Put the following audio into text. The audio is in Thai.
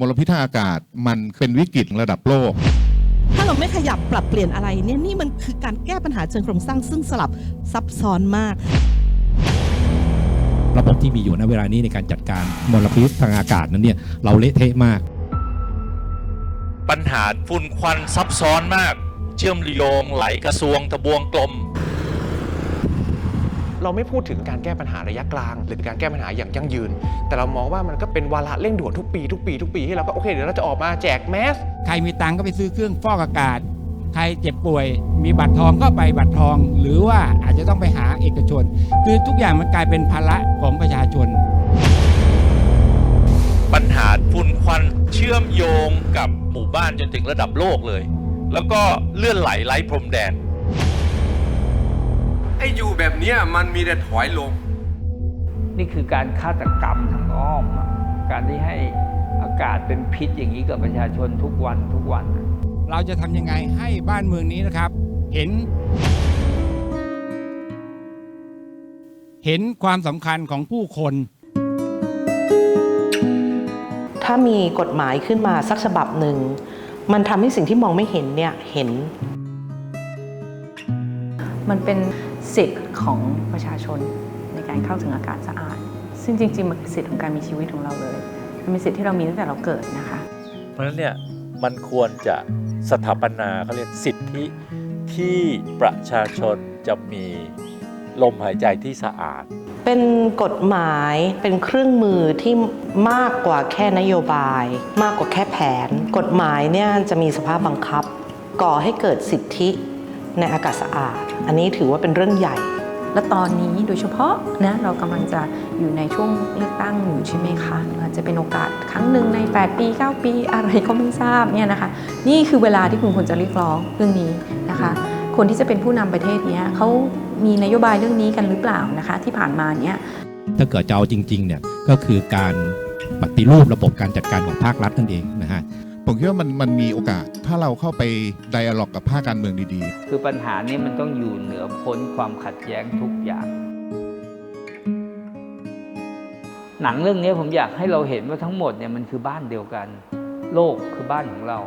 มลพิษทางอากาศมันเป็นวิกฤตระดับโลก ถ้าเราไม่ขยับปรับเปลี่ยนอะไรเนี่ยนี่มันคือการแก้ปัญหาเชิงโครงสร้างซึ่งสลับซับซ้อนมาก ระบบที่มีอยู่ณเวลานี้ในการจัดการมลพิษทางอากาศนั้นเนี่ยเราเละเทะมาก ปัญหาฝุ่นควันซับซ้อนมาก เชื่อมโยงไหลกระทรวงทบวงกลม เราไม่พูดถึงการแก้ปัญหาระยะกลาง หรือการแก้ปัญหาอย่างยั่งยืน แต่เรามองว่ามันก็เป็นวาระเร่งด่วนทุกปีทุกปีทุกปีที่เราก็โอเคเดี๋ยวเราจะออกมาแจกแมสใครมีตังค์ก็ไปซื้อเครื่องฟอกอากาศ ใครเจ็บป่วย มีบัตรทองก็ไปบัตรทอง หรือว่าอาจจะต้องไปหาเอกชน คือทุกอย่างมันกลายเป็นภาระของประชาชน ปัญหาฝุ่นควันเชื่อมโยงกับหมู่บ้านจนถึงระดับโลกเลย แล้วก็เลื่อนไหลไร้พรมแดน ไอ้อยู่แบบเนี้ยมันมีแต่ถอยลง นี่คือการฆาตกรรมทางอ้อมอะการที่ให้อากาศเป็นพิษอย่างนี้กับประชาชนทุกวันทุกวันอะ เราจะทำยังไงให้บ้านเมืองนี้นะครับ เห็น เห็นความสำคัญของผู้คน ถ้ามีกฎหมายขึ้นมาสักฉบับหนึ่ง มันทำให้สิ่งที่มองไม่เห็นเนี่ยเห็น มันเป็นสิทธิ์ของประชาชนในการเข้าถึงอากาศสะอาด ซึ่งจริงๆ มันคือสิทธิ์ของการมีชีวิตของเราเลยมันเป็นสิทธิ์ที่เรามีตั้งแต่เราเกิดนะคะ เพราะฉะนั้นเนี่ยมันควรจะสถาปนาเขาเรียกสิทธิที่ประชาชนจะมีลมหายใจที่สะอาด เป็นกฎหมายเป็นเครื่องมือที่มากกว่าแค่นโยบาย มากกว่าแค่แผน กฎหมายเนี่ยจะมีสภาพบังคับ ก่อให้เกิดสิทธิ ในอากาศสะอาด อันนี้ถือว่าเป็นเรื่องใหญ่ และตอนนี้โดยเฉพาะนะเรากำลังจะอยู่ในช่วงเลือกตั้งอยู่ใช่ไหมคะอาจจะเป็นโอกาสครั้งหนึ่งใน 8 ปี 9 ปี อะไรก็ไม่ทราบเนี่ยนะคะ นี่คือเวลาที่คุณควรจะเรียกร้องเรื่องนี้นะคะ คนที่จะเป็นผู้นำประเทศเนี้ยเขามีนโยบายเรื่องนี้กันหรือเปล่านะคะ ที่ผ่านมาเนี้ยถ้าเกิดจะเอาจริงๆเนี่ยก็คือการปฏิรูประบบการจัดการของภาครัฐนั่นเองนะฮะ ผมคิดว่ามันมันมีโอกาส ถ้าเราเข้าไปไดอะล็อกกับภาคการเมืองดีๆ คือปัญหานี้มันต้องอยู่เหนือพ้นความขัดแย้งทุกอย่าง หนังเรื่องนี้ผมอยากให้เราเห็นว่าทั้งหมดเนี่ยมันคือบ้านเดียวกัน โลกคือบ้านของเรา